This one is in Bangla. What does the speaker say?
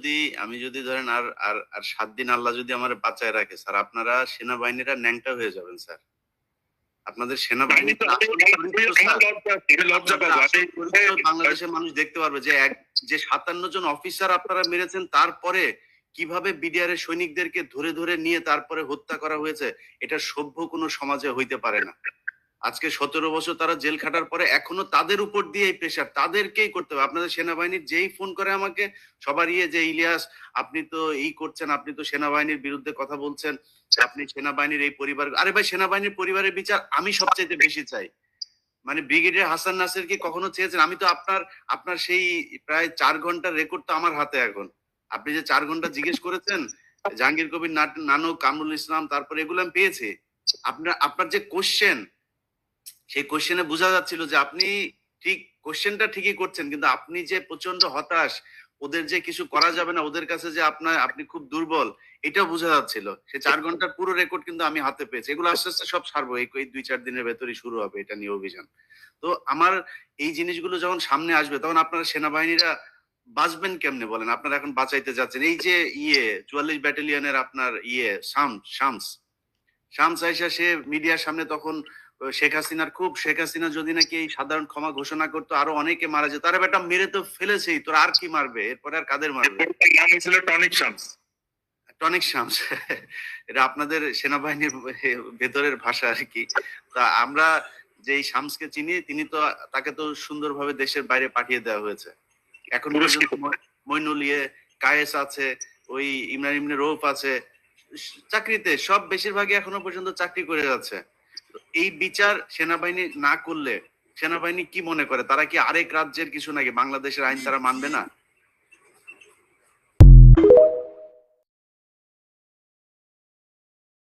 যদি আমি যদি ধরেন আর আর আর সাত দিন আল্লাহ যদি আমার বাঁচায় রাখে স্যার আপনারা সেনাবাহিনীরা ন্যাংটা হয়ে যাবেন স্যার। আপনাদের সেনাবাহিনী আমি- বাংলাদেশের মানুষ দেখতে পারবে যে এক যে সাতান্ন জন অফিসার আপনারা মেরেছেন তারপরে কীভাবে বিডিআর এর সৈনিকদেরকে ধরে ধরে নিয়ে তারপরে হত্যা করা হয়েছে এটা সভ্য কোনো সমাজে হইতে পারে না। আজকে সতেরো বছর তারা জেল খাটার পরে এখনও তাদের উপর দিয়ে এই প্রেশার তাদেরকেই করতে হবে। আপনাদের সেনাবাহিনীর যেই ফোন করে আমাকে, সবার ইয়ে যে, ইলিয়াস, আপনি তো এই করছেন, আপনি তো সেনাবাহিনীর বিরুদ্ধে কথা বলছেন, আপনি সেনাবাহিনীর এই পরিবার আরে ভাই, সেনাবাহিনীর পরিবারের বিচার আমি সবচাইতে বেশি চাই। মানে ব্রিগেডিয়ার হাসান নাসের কি কখনো চেয়েছেন? আমি তো আপনার আপনার সেই প্রায় চার ঘণ্টার রেকর্ড তো আমার হাতে এখন। আপনি যে চার ঘণ্টা জিজ্ঞেস করেছেন, জাহাঙ্গীর কবির নানক কামরুল ইসলাম, তারপরে এগুলো আমি পেয়েছি। আপনার আপনার যে কোশ্চেন সেই কোশ্চেনে বোঝা যাচ্ছিল যে আপনি ঠিক কোশ্চেনটা ঠিকই করছেন কিন্তু আপনি যে প্রচণ্ড হতাশ ওদের যে কিছু করা যাবে না ওদের কাছে যে আপনার আপনি খুব দুর্বল এটাও বোঝা যাচ্ছিল। সে চার ঘণ্টার পুরো রেকর্ড কিন্তু আমি হাতে পেয়েছি। এগুলো আস্তে আস্তে সব সারবো এই এই দুই চার দিনের ভেতরই শুরু হবে এটা নিয়ে অভিযান। তো আমার এই জিনিসগুলো যখন সামনে আসবে তখন আপনারা সেনাবাহিনীরা বাঁচবেন কেমনে বলেন? আপনারা এখন বাঁচাইতে যাচ্ছেন। এই যে ইয়ে চুয়াল্লিশ ব্যাটালিয়নের আপনার ইয়ে শামস শামস সে মিডিয়ার সামনে তখন শেখ হাসিনার খুব শেখ হাসিনা যদি নাকি এই সাধারণ ক্ষমা ঘোষণা করতো আরও অনেকে মারা যেত। বেটা মেরে তো ফেলেছেই তোর আর কি মারবে? এরপরে আর কাদের মারবে? নাম ছিল টনিক শামস। টনিক শামস। এটা আপনাদের সেনাবাহিনীর ভেতরের ভাষা আর কি। তা আমরা যে এই শামসকে চিনি তিনি তো তাকে তো সুন্দরভাবে দেশের বাইরে পাঠিয়ে দেওয়া হয়েছে। এখন মই- মইনুল ইয়ে কায়েস আছে ওই ইমরান ইমনে রৌফ আছে চাকরিতে সব বেশিরভাগই এখনও পর্যন্ত চাকরি করে যাচ্ছে। এই বিচার সেনাবাহিনী না করলে সেনাবাহিনী কি মনে করে? তারা কি আরেক রাজ্যের কিছু নাকি? বাংলাদেশের আইন তারা মানবে না?